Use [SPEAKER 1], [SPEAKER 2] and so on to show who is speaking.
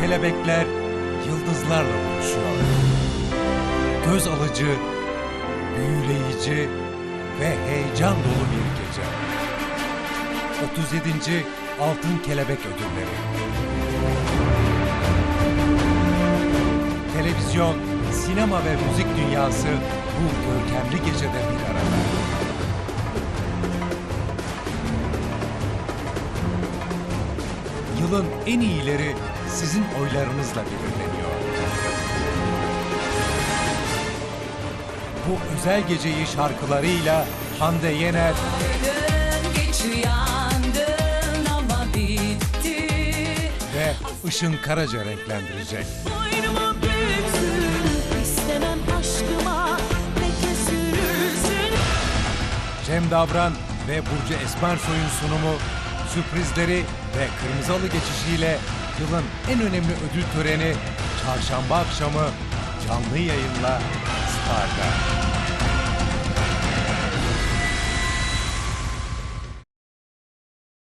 [SPEAKER 1] kelebekler yıldızlarla buluşuyor. Göz alıcı, büyüleyici ve heyecan dolu bir gece. 37. Altın Kelebek Ödülleri. Televizyon, sinema ve müzik dünyası bu görkemli gecede bir arada. Yılın en iyileri sizin oylarınızla belirleniyor. Bu özel geceyi şarkılarıyla Hande Yener, ve Işın Karaca renklendirecek.
[SPEAKER 2] Boynumu büksün, istemem aşkıma leke sürülsün.
[SPEAKER 1] Cem Davran ve Burcu Esmersoy'un sunumu, sürprizleri ve kırmızı halı geçişiyle yılın en önemli ödül töreni çarşamba akşamı canlı yayınla.